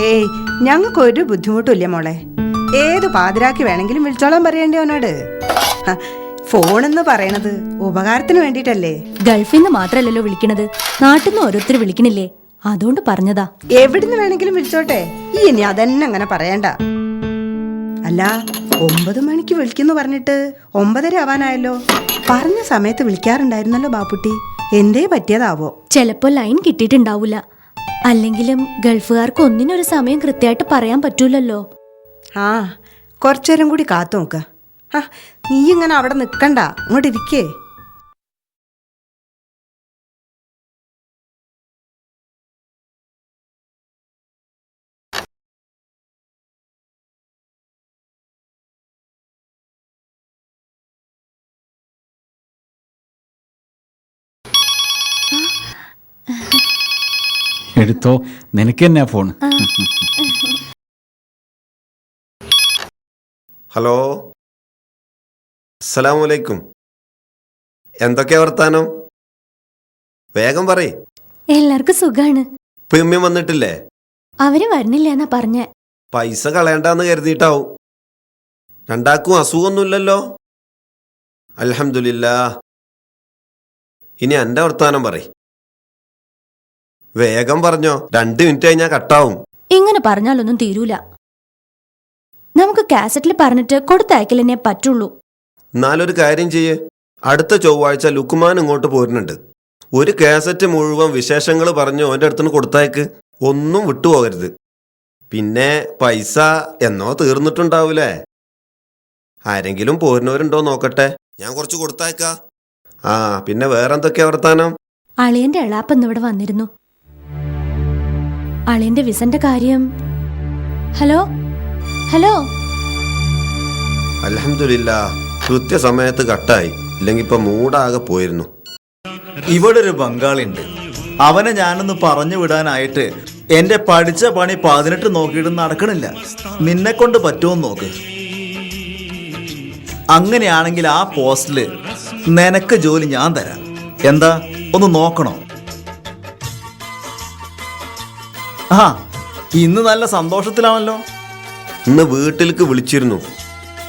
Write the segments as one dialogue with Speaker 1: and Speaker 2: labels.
Speaker 1: ഏയ് ഞങ്ങൾക്ക് ഒരു ബുദ്ധിമുട്ടില്ല മോളെ. ഏത് പാതിരാക്കി വേണമെങ്കിലും വിളിച്ചോളാൻ പറയേണ്ടി അവനോട്. ഫോൺ ഫോണെന്ന് പറയണത് ഉപകാരത്തിന് വേണ്ടിട്ടല്ലേ
Speaker 2: ഗൾഫിൽ നിന്ന് മാത്രല്ലല്ലോ വിളിക്കണത്. നാട്ടിൽ നിന്ന് ഓരോരുത്തർ വിളിക്കണില്ലേ? അതുകൊണ്ട് പറഞ്ഞതാ.
Speaker 1: എവിടുന്ന് വേണമെങ്കിലും വിളിച്ചോട്ടെ. ഇനി അതന്നെ അങ്ങനെ പറയണ്ട. അല്ല ഒമ്പത് മണിക്ക് വിളിക്കുന്നു പറഞ്ഞിട്ട് ഒമ്പതര ആവാനായല്ലോ. പറഞ്ഞ സമയത്ത് വിളിക്കാറുണ്ടായിരുന്നല്ലോ ബാപ്പുട്ടി. എന്തേ പറ്റിയതാവോ?
Speaker 2: ചിലപ്പോ ലൈൻ കിട്ടിയിട്ടുണ്ടാവൂല. അല്ലെങ്കിലും ഗൾഫുകാർക്ക് ഒന്നിനൊരു സമയം കൃത്യമായിട്ട് പറയാൻ പറ്റൂലല്ലോ.
Speaker 1: ആ കുറച്ചേരം കൂടി കാത്തു നോക്ക ആ നീ ഇങ്ങനെ അവിടെ നിൽക്കണ്ട. ഇങ്ങോട്ട് ഇരിക്കേ.
Speaker 3: എടുത്തോ? നിനക്ക് തന്നെ ഫോൺ
Speaker 4: ഹലോ. അസ്സലാമു അലൈക്കും. എന്തൊക്കെയാ വർത്താനം? വേഗം പറയ്.
Speaker 2: എല്ലാവർക്കും സുഖാണ്.
Speaker 4: പിമ്മി വന്നിട്ടില്ലേ?
Speaker 2: അവർ വരുന്നില്ല എന്നാ പറഞ്ഞ.
Speaker 4: പൈസ കളയണ്ടെന്ന് കരുതിയിട്ടാവും. രണ്ടാക്കും അസുഖമൊന്നുമില്ലല്ലോ. അലഹമില്ല ഇനി എന്റെ വർത്താനം പറയ്. വേഗം പറഞ്ഞോ. രണ്ട് മിനിറ്റ് കഴിഞ്ഞാൽ കട്ടാവും.
Speaker 2: ഇങ്ങനെ പറഞ്ഞാലൊന്നും തീരൂല. നമുക്ക് കാസറ്റിൽ പറഞ്ഞിട്ട് കൊടുത്തയക്കലെന്നെ പറ്റുള്ളൂ.
Speaker 4: എന്നാലൊരു കാര്യം ചെയ്യേ. അടുത്ത ചൊവ്വാഴ്ച ലുക്കുമാൻ ഇങ്ങോട്ട് പോരുന്നുണ്ട്. ഒരു കാസറ്റ് മുഴുവൻ വിശേഷങ്ങൾ പറഞ്ഞു ഓന്റെ അടുത്തുനിന്ന് കൊടുത്തയക്ക്. ഒന്നും വിട്ടുപോകരുത്. പിന്നെ പൈസ എന്നോ തീർന്നിട്ടുണ്ടാവൂലേ? ആരെങ്കിലും പോരുന്നവരുണ്ടോ നോക്കട്ടെ. ഞാൻ കുറച്ച് കൊടുത്തയക്കാ. ആ പിന്നെ വേറെന്തൊക്കെയാ വർത്താനം?
Speaker 2: അളിയന്റെ എളാപ്പ് ഇവിടെ വന്നിരുന്നു. അളിയന്റെ വിസന്റെ കാര്യം. ഹലോ? ഹലോ?
Speaker 4: അലഹമില്ല കൃത്യസമയത്ത് കട്ടായി. ഇല്ലെങ്കിൽ ഇപ്പൊ മൂടാകെ പോയിരുന്നു.
Speaker 5: ഇവിടെ ഒരു ബംഗാളി ഉണ്ട് അവനെ ഞാനൊന്ന് പറഞ്ഞു വിടാനായിട്ട് എന്റെ പഠിച്ച പണി പതിനെട്ട് നോക്കിയിട്ട് നടക്കണില്ല. നിന്നെ കൊണ്ട് പറ്റുമെന്ന് നോക്ക്. അങ്ങനെയാണെങ്കിൽ ആ പോസ്റ്റിൽ നിനക്ക് ജോലി ഞാൻ തരാം. എന്താ? ഒന്ന് നോക്കണോ? ആ ഇന്ന് നല്ല സന്തോഷത്തിലാണല്ലോ.
Speaker 4: ഇന്ന് വീട്ടിലേക്ക് വിളിച്ചിരുന്നു.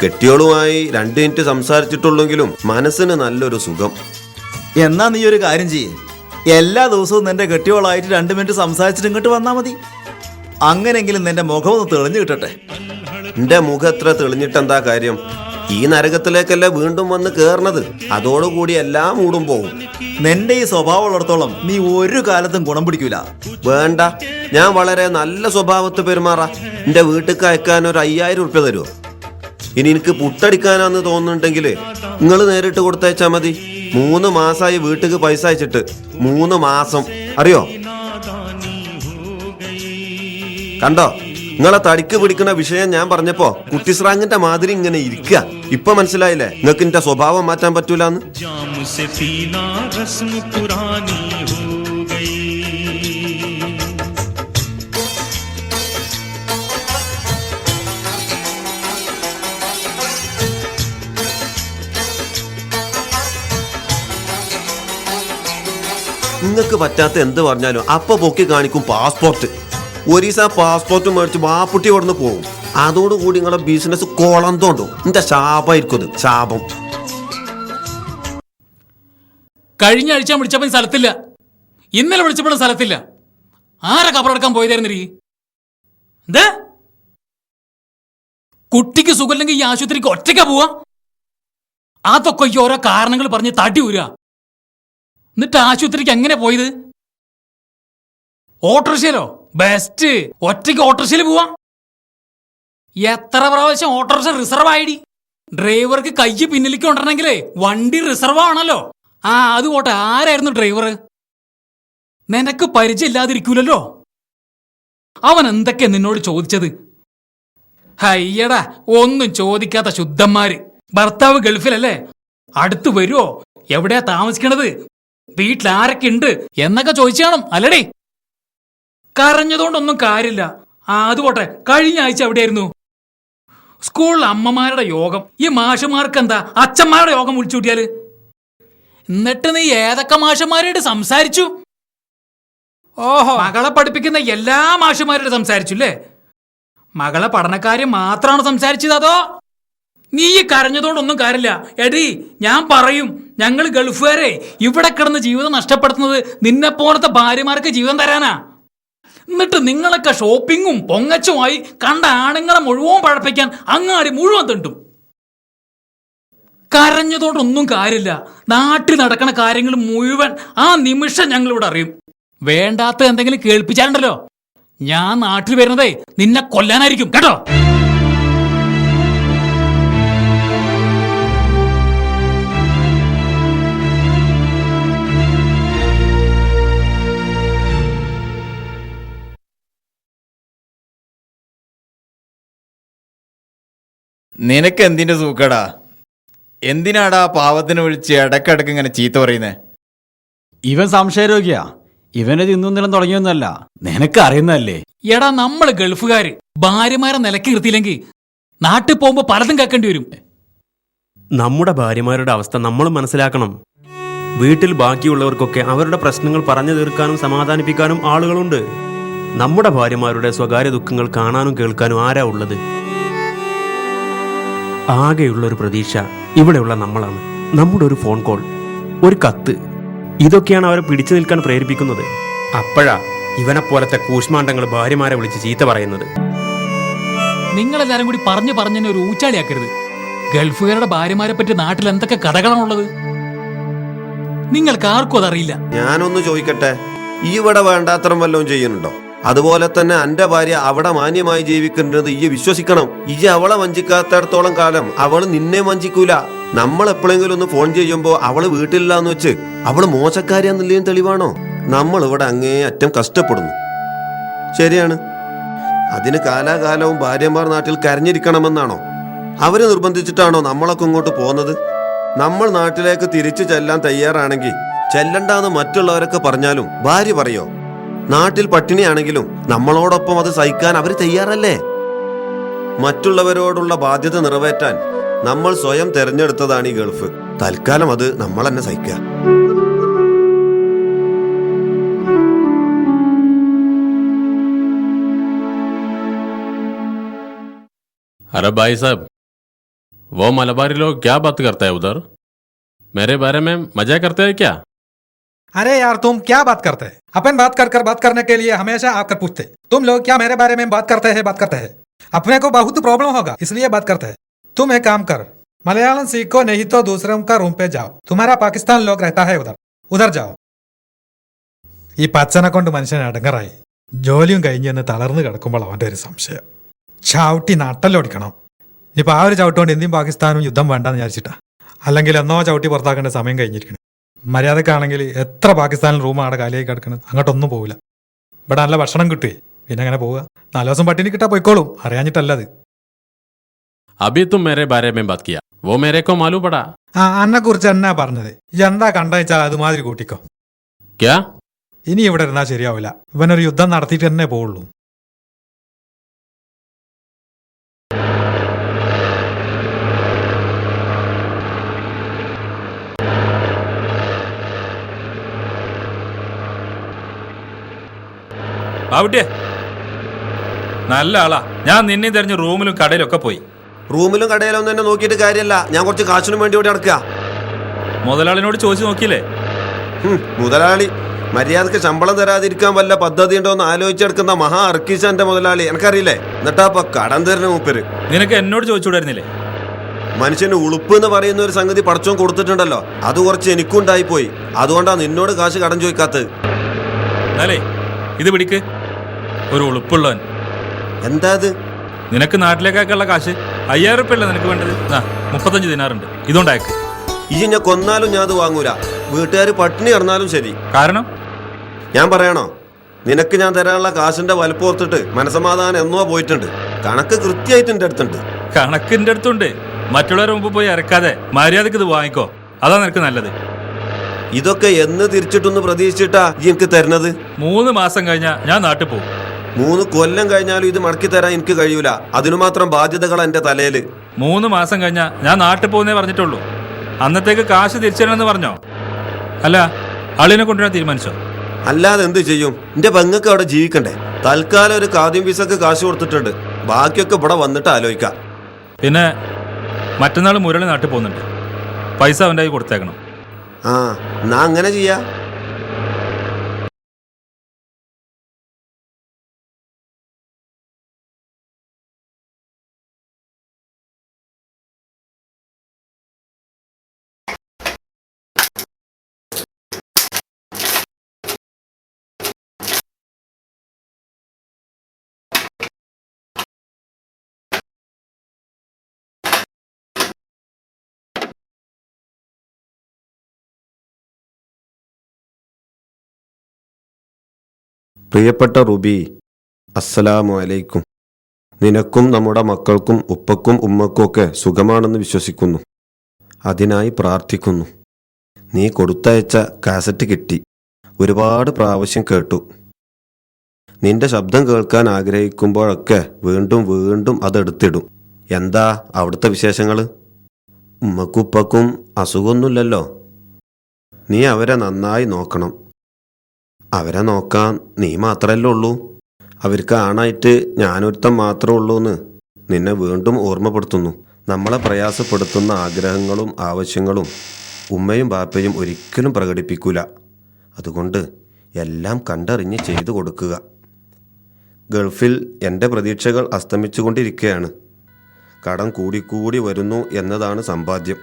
Speaker 4: കെട്ടിയോളുമായി രണ്ട് മിനിറ്റ് സംസാരിച്ചിട്ടുള്ളെങ്കിലും മനസ്സിന് നല്ലൊരു സുഖം.
Speaker 5: എന്നാ നീ ഒരു കാര്യം ചെയ്യേ. എല്ലാ ദിവസവും നിന്റെ കെട്ടിയോളായിട്ട് രണ്ട് മിനിറ്റ് സംസാരിച്ചിട്ട് ഇങ്ങോട്ട് വന്നാ മതി. അങ്ങനെങ്കിലും നിന്റെ മുഖം ഒന്ന് തെളിഞ്ഞു കിട്ടട്ടെ.
Speaker 4: എന്റെ മുഖം എത്ര തെളിഞ്ഞിട്ടെന്താ കാര്യം? ഈ നരകത്തിലേക്കല്ല വീണ്ടും വന്ന് കേറണത്? അതോടുകൂടി എല്ലാം മൂടും പോകും
Speaker 5: നിന്റെ ഈ സ്വഭാവം ഉള്ളിടത്തോളം നീ ഒരു കാലത്തും ഗുണം പിടിക്കൂല.
Speaker 4: വേണ്ട. ഞാൻ വളരെ നല്ല സ്വഭാവത്ത് പെരുമാറ. എന്റെ വീട്ടിൽ അയക്കാൻ ഒരു അയ്യായിരം ഉറുപ്പ്യ തരുമോ ഇനി എനിക്ക് പുട്ടടിക്കാനാന്ന് തോന്നുന്നുണ്ടെങ്കിൽ നിങ്ങൾ നേരിട്ട് കൊടുത്തേച്ചാ മതി. മൂന്ന് മാസമായി വീട്ടിൽ പൈസ അയച്ചിട്ട്. മൂന്ന് മാസം. അറിയോ? കണ്ടോ? നിങ്ങളെ തടിക്ക് പിടിക്കുന്ന വിഷയം ഞാൻ പറഞ്ഞപ്പോ കുട്ടിസ്രാങ്ങിന്റെ മാതിരി ഇങ്ങനെ ഇരിക്കുക ഇപ്പൊ മനസ്സിലായില്ലേ? നിങ്ങൾക്ക് എന്റെ സ്വഭാവം മാറ്റാൻ പറ്റൂലെന്ന്? നിങ്ങൾക്ക് പറ്റാത്ത എന്ത് പറഞ്ഞാലും അപ്പൊ പൊക്കി കാണിക്കും പാസ്പോർട്ട്. ഒരീസ പാസ്പോർട്ട് മേടിച്ച് വാപ്പുട്ടി ഇവിടുന്ന് പോകും അതോടുകൂടി നിങ്ങളുടെ ബിസിനസ് കോളന്തോണ്ടോ എന്താ ഇത്? ശാപം.
Speaker 6: കഴിഞ്ഞ ആഴ്ച വിളിച്ചപ്പോൾ സ്ഥലത്തില്ല. ഇന്നലെ വിളിച്ചപ്പോഴും സ്ഥലത്തില്ല. ആരെ കബറടക്കാൻ പോയതായിരുന്നു നീ എന്താ? കുട്ടിക്ക് സുഖമില്ലെങ്കിൽ ഈ ആശുപത്രിക്ക് ഒറ്റയ്ക്കാ പോവാ? അതൊക്കെ ഈ ഓരോ കാരണങ്ങൾ പറഞ്ഞ് തടി ഊരുക എന്നിട്ട് ആശുപത്രിക്ക് എങ്ങനെ പോയത്? ഓട്ടോറിക്ഷയിലോ? ബെസ്റ്റ് ഒറ്റയ്ക്ക് ഓട്ടോറിക്ഷയിൽ പോവാ. എത്ര പ്രാവശ്യം ഓട്ടോറിക്ഷ റിസർവ് ആയിടി. ഡ്രൈവർക്ക് കൈ പിന്നിലേക്ക് കൊണ്ടുവരണമെങ്കിലേ വണ്ടി റിസർവ് ആണല്ലോ. ആ അത് പോട്ടെ. ആരായിരുന്നു ഡ്രൈവർ നിനക്ക് പരിചയമില്ലാതിരിക്കൂലല്ലോ. അവൻ എന്തൊക്കെ നിന്നോട് ചോദിച്ചത്? ഹയ്യടാ ഒന്നും ചോദിക്കാത്ത ശുദ്ധന്മാര്. ഭർത്താവ് ഗൾഫിലല്ലേ? അടുത്ത് വരുവോ? എവിടെയാ താമസിക്കണത്? വീട്ടിൽ ആരൊക്കെ ഉണ്ട് എന്നൊക്കെ ചോദിച്ചു കാണും. അല്ലടേ കരഞ്ഞതുകൊണ്ടൊന്നും കാര്യമില്ല. ആ അത് പോട്ടെ. കഴിഞ്ഞ ആഴ്ച എവിടെയായിരുന്നു? സ്കൂളിൽ അമ്മമാരുടെ യോഗം. ഈ മാഷന്മാർക്ക് എന്താ അച്ഛന്മാരുടെ യോഗം വിളിച്ചു കൂട്ടിയാൽ? എന്നിട്ട് നീ ഏതൊക്കെ മാഷന്മാരായിട്ട് സംസാരിച്ചു? ഓഹോ. മകളെ പഠിപ്പിക്കുന്ന എല്ലാ മാഷന്മാരോട് സംസാരിച്ചു അല്ലേ? മകളെ പഠനക്കാര്യം മാത്രമാണ് സംസാരിച്ചത് അതോ? നീ കരഞ്ഞതുകൊണ്ടൊന്നും കാര്യമില്ല. എടി ഞാൻ പറയും. ഞങ്ങൾ ഗൾഫുകാരെ ഇവിടെ കിടന്ന് ജീവിതം നഷ്ടപ്പെടുത്തുന്നത് നിന്നെ പോലത്തെ ഭാര്യമാർക്ക് ജീവിതം തരാനാ. എന്നിട്ട് നിങ്ങളൊക്കെ ഷോപ്പിങ്ങും പൊങ്ങച്ചുമായി കണ്ട ആണുങ്ങളെ മുഴുവൻ പഴപ്പിക്കാൻ അങ്ങാടി മുഴുവൻ തണ്ടും. കരഞ്ഞതുകൊണ്ടൊന്നും കാര്യമില്ല. നാട്ടിൽ നടക്കുന്ന കാര്യങ്ങൾ മുഴുവൻ ആ നിമിഷം ഞങ്ങളിവിടെ അറിയും. വേണ്ടാത്ത എന്തെങ്കിലും കേൾപ്പിച്ചാലുണ്ടല്ലോ. ഞാൻ നാട്ടിൽ വരുന്നതേ നിന്നെ കൊല്ലാനായിരിക്കും. കേട്ടോ?
Speaker 7: നിനക്ക് എന്തിന്റെ സൂക്കടാ? എന്തിനാടാ പാവത്തിന് വിളിച്ച് ഇടക്കിടക്ക് ഇങ്ങനെ ചീത്ത പറയുന്നേ?
Speaker 3: ഇവൻ സംശയരോഗിയാ. ഇവനെ തിന്നുന്നില്ലെന്ന് തുടങ്ങിയൊന്നല്ല നിനക്ക് അറിയുന്നതല്ലേ?
Speaker 6: എടാ നമ്മൾ ഗൾഫുകാര്. ഭാര്യമാരെ നിലയ്ക്ക് നിർത്തിയില്ലെങ്കിൽ നാട്ടിൽ പോകുമ്പോ പലതും കേൾക്കേണ്ടി വരും.
Speaker 8: നമ്മുടെ ഭാര്യമാരുടെ അവസ്ഥ നമ്മൾ മനസ്സിലാക്കണം. വീട്ടിൽ ബാക്കിയുള്ളവർക്കൊക്കെ അവരുടെ പ്രശ്നങ്ങൾ പറഞ്ഞു തീർക്കാനും സമാധാനിപ്പിക്കാനും ആളുകളുണ്ട്. നമ്മുടെ ഭാര്യമാരുടെ സ്വകാര്യ ദുഃഖങ്ങൾ കാണാനും കേൾക്കാനും ആരാ ഉള്ളത്? ആകെയുള്ള ഒരു പ്രതീക്ഷ ഇവിടെയുള്ള നമ്മളാണ്. നമ്മുടെ ഒരു ഫോൺ കോൾ ഒരു കത്ത്. ഇതൊക്കെയാണ് അവരെ പിടിച്ചു നിൽക്കാൻ പ്രേരിപ്പിക്കുന്നത്. അപ്പോഴാ ഇവനെ പോലത്തെ കൂഷ്മാണ്ഡങ്ങൾ ഭാര്യമാരെ വിളിച്ച് ചീത്ത പറയുന്നത്.
Speaker 6: നിങ്ങളെല്ലാരും കൂടി പറഞ്ഞു പറഞ്ഞു ഒരു ഊച്ചാളിയാക്കരുത്. ഗൾഫുകാരുടെ ഭാര്യമാരെ പറ്റി നാട്ടിൽ എന്തൊക്കെ കഥകളാണുള്ളത് നിങ്ങൾക്ക് ആർക്കും അതറിയില്ല.
Speaker 4: ഞാനൊന്ന് ചോദിക്കട്ടെ? ഈ ഇവിടെ വേണ്ടാത്തരം വല്ലതും ചെയ്യുന്നുണ്ടോ? അതുപോലെ തന്നെ എന്റെ ഭാര്യ അവിടെ മാന്യമായി ജീവിക്കുന്നത് ഈ വിശ്വസിക്കണം. ഈ അവളെ വഞ്ചിക്കാത്തടത്തോളം കാലം അവൾ നിന്നെ വഞ്ചിക്കൂല. നമ്മൾ എപ്പോഴെങ്കിലും ഒന്ന് ഫോൺ ചെയ്യുമ്പോ അവൾ വീട്ടിലില്ലാന്ന് വെച്ച് അവൾ മോശക്കാരിയാന്നുള്ളതും തെളിവാണോ? നമ്മൾ ഇവിടെ അങ്ങേ അറ്റം കഷ്ടപ്പെടുന്നു. ശരിയാണ്. അതിന് കാലാകാലവും ഭാര്യമാർ നാട്ടിൽ കരഞ്ഞിരിക്കണമെന്നാണോ? അവരെ നിർബന്ധിച്ചിട്ടാണോ നമ്മളൊക്കെ ഇങ്ങോട്ട് പോകുന്നത് നമ്മൾ നാട്ടിലേക്ക് തിരിച്ചു ചെല്ലാൻ തയ്യാറാണെങ്കിൽ ചെല്ലണ്ടാന്ന് മറ്റുള്ളവരൊക്കെ പറഞ്ഞാലും ഭാര്യ പറയോ? നാട്ടിൽ പട്ടിണിയാണെങ്കിലും നമ്മളോടൊപ്പം അത് സഹിക്കാൻ അവർ തയ്യാറല്ലേ മറ്റുള്ളവരോടുള്ള ബാധ്യത നിറവേറ്റാൻ നമ്മൾ സ്വയം തെരഞ്ഞെടുത്തതാണ് ഈ ഗൾഫ് തൽക്കാലം അത് നമ്മൾ തന്നെ സഹിക്കുക
Speaker 9: अरे भाई साहब वो मलबारी लोग क्या बात करते हैं उधर मेरे बारे में मजा करते हैं क्या
Speaker 10: अरे यार तुम क्या बात करते हैं अपन बात कर कर बात करने के लिए हमेशा आकर पूछते तुम लोग क्या मेरे बारे में बात करते हैं बात करते हैं अपने को बहुत प्रॉब्लम होगा इसलिए बात करते हैं तुम एक काम कर मलयालम सीखो नहीं तो दूसरों का रूम पे जाओ तुम्हारा पाकिस्तान लोग रहता है उधर उधर जाओ ഈ പച്ചനെ കൊണ്ട് മനുഷ്യൻ അടങ്ങറായി ജോലിയും കഴിഞ്ഞ് തളർന്നു കിടക്കുമ്പോൾ അവൻ്റെ ഒരു സംശയം ചവിട്ടി നട്ടലൊടിക്കണം ഇനിയിപ്പോൾ ആ ഒരു ചവിട്ടുകൊണ്ട് ഇന്ത്യയും പാകിസ്ഥാനും യുദ്ധം വേണ്ടെന്ന് വിചാരിച്ചിട്ടാ അല്ലെങ്കിൽ എന്നോ ചവിട്ടി പുറത്താക്കേണ്ട സമയം കഴിഞ്ഞിരിക്കണം മര്യാദക്കാണെങ്കിൽ എത്ര പാകിസ്ഥാനിൽ റൂമാണ് കാലിയായി കിടക്കുന്നത് അങ്ങോട്ടൊന്നും പോകില്ല ഇവിടെ നല്ല ഭക്ഷണം കിട്ടി പിന്നെ അങ്ങനെ പോവുക. നാല് ദിവസം പട്ടിണി കിട്ടാ പോയിക്കോളും. അറിയാഞ്ഞിട്ടല്ലത്
Speaker 9: അബി മേരെ ബാരെ
Speaker 10: ബാത് അന്നെ കുറിച്ച് എന്നാ പറഞ്ഞത്. എന്താ കണ്ടെച്ചാൽ അതുമാതിരി കൂട്ടിക്കോ. ഇനി ഇവിടെ ഇരുന്നാ ശരിയാവില്ല. ഇവനൊരു യുദ്ധം നടത്തിയിട്ട് തന്നെ പോവുള്ളൂ.
Speaker 11: ആവട്ടെ നല്ല ആളാ. ഞാൻ നിന്നെ തെരഞ്ഞ് റൂമിലും കടയിലും ഒക്കെ പോയി.
Speaker 4: റൂമിലും കടയിലും ഒന്നും എന്നെ നോക്കിയിട്ട് കാര്യമല്ല ഞാൻ കുറച്ച് കാശിനും വേണ്ടി ഇവിടെ നടക്കുക
Speaker 11: മുതലാളിനോട് ചോദിച്ചു നോക്കിയില്ലേ?
Speaker 4: മുതലാളി മര്യാദയ്ക്ക് ശമ്പളം തരാതിരിക്കാൻ വല്ല പദ്ധതി ഉണ്ടോ എന്ന് ആലോചിച്ചെടുക്കുന്ന മഹാ അർക്കീശാന്റെ മുതലാളി എനിക്കറിയില്ലേ? എന്നിട്ടാ കടം തരുന്ന മൂപ്പര്.
Speaker 11: നിനക്ക് എന്നോട് ചോദിച്ചുകൂടായിരുന്നില്ലേ?
Speaker 4: മനുഷ്യന് ഉളുപ്പ് എന്ന് പറയുന്ന ഒരു സംഗതി പടച്ചോൻ കൊടുത്തിട്ടുണ്ടല്ലോ. അത് കുറച്ച് എനിക്കും ഉണ്ടായിപ്പോയി അതുകൊണ്ടാണ് നിന്നോട് കാശ് കടം ചോദിക്കാത്തത്.
Speaker 11: അല്ലേ ഇത് പിടിക്ക്. ഒരു ഉളുപ്പുള്ളവൻ.
Speaker 4: എന്താ അത്?
Speaker 11: നിനക്ക് നാട്ടിലേക്കൊക്കെയുള്ള കാശ് അയ്യായിരം ഉറുപ്പ്യല്ലേ നിനക്ക് വേണ്ടത്? ആ മുപ്പത്തഞ്ച് ദിനാറുണ്ട്. ഇതുകൊണ്ടയക്ക്
Speaker 4: ഈ ഞാൻ കൊന്നാലും ഞാൻ അത് വാങ്ങൂല. വീട്ടുകാർ പട്ടിണി ഇറന്നാലും ശരി.
Speaker 11: കാരണം?
Speaker 4: ഞാൻ പറയണോ? നിനക്ക് ഞാൻ തരാനുള്ള കാശിന്റെ വലുപ്പം ഓർത്തിട്ട് മനസമാധാനം എന്നോ പോയിട്ടുണ്ട്. കണക്ക് കൃത്യമായിട്ട് എന്റെ അടുത്തുണ്ട്.
Speaker 11: കണക്കിന്റെ അടുത്തുണ്ട്. മറ്റുള്ളവരെ മുമ്പ് പോയി ഇറക്കാതെ മര്യാദയ്ക്ക് ഇത് വാങ്ങിക്കോ. അതാ നിനക്ക് നല്ലത്.
Speaker 4: ഇതൊക്കെ എന്ന് തിരിച്ചിട്ടൊന്ന് പ്രതീക്ഷിച്ചിട്ടാ എനിക്ക് തരുന്നത്?
Speaker 11: മൂന്ന് മാസം കഴിഞ്ഞാ ഞാൻ നാട്ടിൽ പോകും
Speaker 4: മൂന്ന് കൊല്ലം കഴിഞ്ഞാലും ഇത് മടക്കി തരാൻ എനിക്ക് കഴിയൂല. അതിനു മാത്രം ബാധ്യതകൾ എന്റെ തലയിൽ.
Speaker 11: മൂന്ന് മാസം കഴിഞ്ഞാ ഞാൻ നാട്ടിൽ പോകുന്നേ പറഞ്ഞിട്ടുള്ളൂ. അന്നത്തേക്ക് കാശ് തിരിച്ചു തരണമെന്ന് പറഞ്ഞോ? അല്ല അളിനെ കൊണ്ടുവരാൻ തീരുമാനിച്ചോ?
Speaker 4: അല്ലാതെ എന്ത് ചെയ്യും? എന്റെ പെങ്ങൾക്ക് അവിടെ ജീവിക്കണ്ടേ? തൽക്കാലം ഒരു കാദ്യം വിസക്ക് കാശ് കൊടുത്തിട്ടുണ്ട്. ബാക്കിയൊക്കെ ഇവിടെ വന്നിട്ട് ആലോചിക്കാം.
Speaker 11: പിന്നെ മറ്റന്നാൾ മുരളി നാട്ടിൽ പോകുന്നുണ്ട്. പൈസ അവന്റെ കൊടുത്തേക്കണം.
Speaker 4: ആ എന്നാ അങ്ങനെ ചെയ്യാ. പ്രിയപ്പെട്ട റുബി അസ്സലാമു അലൈക്കും. നിനക്കും നമ്മുടെ മക്കൾക്കും ഉപ്പക്കും ഉമ്മക്കും ഒക്കെ സുഖമാണെന്ന് വിശ്വസിക്കുന്നു. അതിനായി പ്രാർത്ഥിക്കുന്നു. നീ കൊടുത്തയച്ച കാസറ്റ് കിട്ടി. ഒരുപാട് പ്രാവശ്യം കേട്ടു. നിന്റെ ശബ്ദം കേൾക്കാൻ ആഗ്രഹിക്കുമ്പോഴൊക്കെ വീണ്ടും വീണ്ടും അതെടുത്തിടും എന്താ അവിടുത്തെ വിശേഷങ്ങൾ ഉമ്മക്കും ഉപ്പക്കും അസുഖമൊന്നുമില്ലല്ലോ. നീ അവരെ നന്നായി നോക്കണം. അവരെ നോക്കാൻ നീ മാത്രമല്ലേ ഉള്ളൂ. അവർക്ക് ആണായിട്ട് ഞാനൊരുത്തം മാത്രമേ ഉള്ളൂ എന്ന് നിന്നെ വീണ്ടും ഓർമ്മപ്പെടുത്തുന്നു. നമ്മളെ പ്രയാസപ്പെടുത്തുന്ന ആഗ്രഹങ്ങളും ആവശ്യങ്ങളും ഉമ്മയും ബാപ്പയും ഒരിക്കലും പ്രകടിപ്പിക്കൂല. അതുകൊണ്ട് എല്ലാം കണ്ടറിഞ്ഞ് ചെയ്തു കൊടുക്കുക. ഗൾഫിൽ എന്റെ പ്രതീക്ഷകൾ അസ്തമിച്ചുകൊണ്ടിരിക്കുകയാണ് കടം കൂടിക്കൂടി വരുന്നു എന്നതാണ് സമ്പാദ്യം.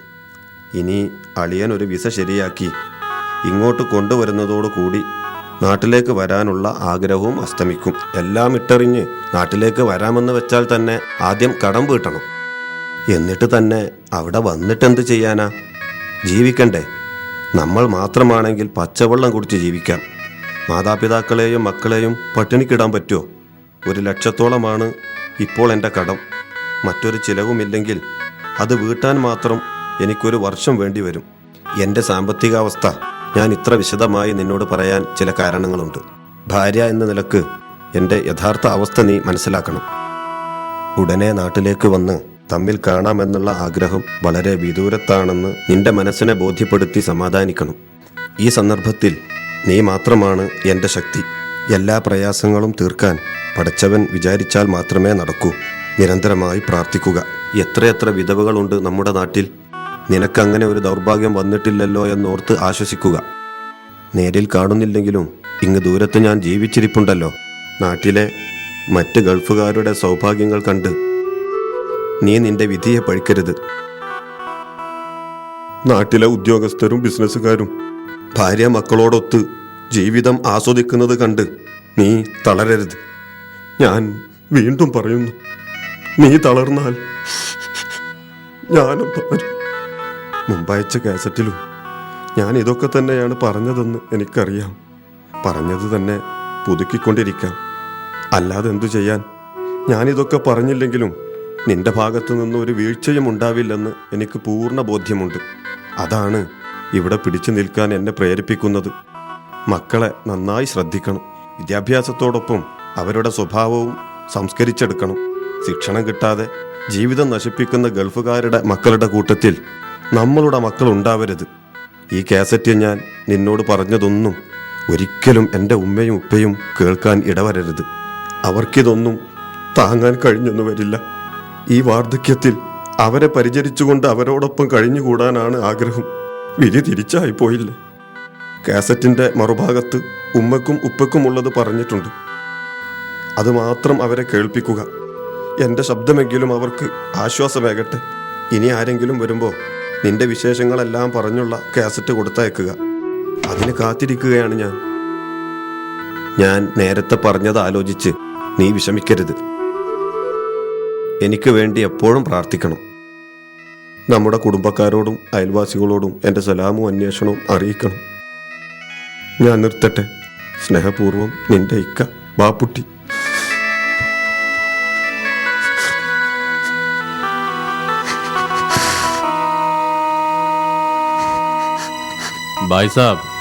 Speaker 4: ഇനി അളിയൻ ഒരു വിസ ശരിയാക്കി ഇങ്ങോട്ട് കൊണ്ടുവരുന്നതോടുകൂടി നാട്ടിലേക്ക് വരാനുള്ള ആഗ്രഹവും അസ്തമിക്കും. എല്ലാം ഇട്ടെറിഞ്ഞ് നാട്ടിലേക്ക് വരാമെന്ന് വെച്ചാൽ തന്നെ ആദ്യം കടം വീട്ടണം. എന്നിട്ട് തന്നെ അവിടെ വന്നിട്ട് എന്ത് ചെയ്യാനാ? ജീവിക്കണ്ടേ? നമ്മൾ മാത്രമാണെങ്കിൽ പച്ചവെള്ളം കുടിച്ച് ജീവിക്കാം. മാതാപിതാക്കളെയും മക്കളെയും പട്ടിണിക്കിടാൻ പറ്റുമോ ഒരു ലക്ഷത്തോളമാണ് ഇപ്പോൾ എന്റെ കടം. മറ്റൊരു ചിലവുമില്ലെങ്കിൽ അത് വീട്ടാൻ മാത്രം എനിക്കൊരു വർഷം വേണ്ടി വരും എന്റെ സാമ്പത്തികാവസ്ഥ ഞാൻ ഇത്ര വിശദമായി നിന്നോട് പറയാൻ ചില കാരണങ്ങളുണ്ട്. ഭാര്യ എന്ന നിലയ്ക്ക് എന്റെ യഥാർത്ഥ അവസ്ഥ നീ മനസ്സിലാക്കണം. ഉടനെ നാട്ടിലേക്ക് വന്ന് തമ്മിൽ കാണാമെന്നുള്ള ആഗ്രഹം വളരെ വിദൂരത്താണെന്ന് നിന്റെ മനസ്സിനെ ബോധ്യപ്പെടുത്തി സമാധാനിക്കണം. ഈ സന്ദർഭത്തിൽ നീ മാത്രമാണ് എന്റെ ശക്തി. എല്ലാ പ്രയാസങ്ങളും തീർക്കാൻ പടച്ചവൻ വിചാരിച്ചാൽ മാത്രമേ നടക്കൂ. നിരന്തരമായി പ്രാർത്ഥിക്കുക. എത്രയെത്ര വിധവകളുണ്ട് നമ്മുടെ നാട്ടിൽ? നിനക്കങ്ങനെ ഒരു ദൗർഭാഗ്യം വന്നിട്ടില്ലല്ലോ എന്നോർത്ത് ആശ്വസിക്കുക. നേരിൽ കാണുന്നില്ലെങ്കിലും ഇങ്ങ് ദൂരത്ത് ഞാൻ ജീവിച്ചിരിപ്പുണ്ടല്ലോ. നാട്ടിലെ മറ്റ് ഗൾഫുകാരുടെ സൗഭാഗ്യങ്ങൾ കണ്ട് നീ നിന്റെ വിധിയെ പഴിക്കരുത്. നാട്ടിലെ ഉദ്യോഗസ്ഥരും ബിസിനസ്സുകാരും ഭാര്യ മക്കളോടൊത്ത് ജീവിതം ആസ്വദിക്കുന്നത് കണ്ട് നീ തളരരുത്. ഞാൻ വീണ്ടും പറയുന്നു നീ തളർന്നാൽ ഞാനും തളരും. മുമ്പയച്ച കാസറ്റിലും ഞാൻ ഇതൊക്കെ തന്നെയാണ് പറഞ്ഞതെന്ന് എനിക്കറിയാം. പറഞ്ഞത് തന്നെ പുതുക്കിക്കൊണ്ടിരിക്കാം. അല്ലാതെ എന്തു ചെയ്യാൻ? ഞാനിതൊക്കെ പറഞ്ഞില്ലെങ്കിലും നിന്റെ ഭാഗത്തു നിന്ന് ഒരു വീഴ്ചയും ഉണ്ടാവില്ലെന്ന് എനിക്ക് പൂർണ ബോധ്യമുണ്ട്. അതാണ് ഇവിടെ പിടിച്ചു നിൽക്കാൻ എന്നെ പ്രേരിപ്പിക്കുന്നത്. മക്കളെ നന്നായി ശ്രദ്ധിക്കണം. വിദ്യാഭ്യാസത്തോടൊപ്പം അവരുടെ സ്വഭാവവും സംസ്കരിച്ചെടുക്കണം. ശിക്ഷണം കിട്ടാതെ ജീവിതം നശിപ്പിക്കുന്ന ഗൾഫുകാരുടെ മക്കളുടെ കൂട്ടത്തിൽ നമ്മളുടെ മക്കൾ ഉണ്ടാവരുത്. ഈ കാസറ്റ് ഞാൻ നിന്നോട് പറഞ്ഞതൊന്നും ഒരിക്കലും എന്റെ ഉമ്മയും ഉപ്പയും കേൾക്കാൻ ഇടവരരുത്. അവർക്കിതൊന്നും താങ്ങാൻ കഴിഞ്ഞെന്നു വരില്ല. ഈ വാർദ്ധക്യത്തിൽ അവരെ പരിചരിച്ചുകൊണ്ട് അവരോടൊപ്പം കഴിഞ്ഞുകൂടാനാണ് ആഗ്രഹം. വിധി തിരിച്ചായി പോയില്ലേ? കാസറ്റിന്റെ മറുഭാഗത്ത് ഉമ്മക്കും ഉപ്പക്കുമുള്ളത് പറഞ്ഞിട്ടുണ്ട്. അതുമാത്രം അവരെ കേൾപ്പിക്കുക. എന്റെ ശബ്ദമെങ്കിലും അവർക്ക് ആശ്വാസമേകട്ടെ. ഇനി ആരെങ്കിലും വരുമ്പോൾ നിന്റെ വിശേഷങ്ങളെല്ലാം പറഞ്ഞുള്ള കാസറ്റ് കൊടുത്തയക്കുക. അതിന് കാത്തിരിക്കുകയാണ് ഞാൻ. ഞാൻ നേരത്തെ പറഞ്ഞത് ആലോചിച്ച് നീ വിഷമിക്കരുത്. എനിക്ക് വേണ്ടി എപ്പോഴും പ്രാർത്ഥിക്കണം. നമ്മുടെ കുടുംബക്കാരോടും അയൽവാസികളോടും എന്റെ സലാമും അന്വേഷണവും അറിയിക്കണം. ഞാൻ നിർത്തട്ടെ. സ്നേഹപൂർവം നിന്റെ ഇക്ക ബാപ്പുട്ടി.
Speaker 9: भाई साहब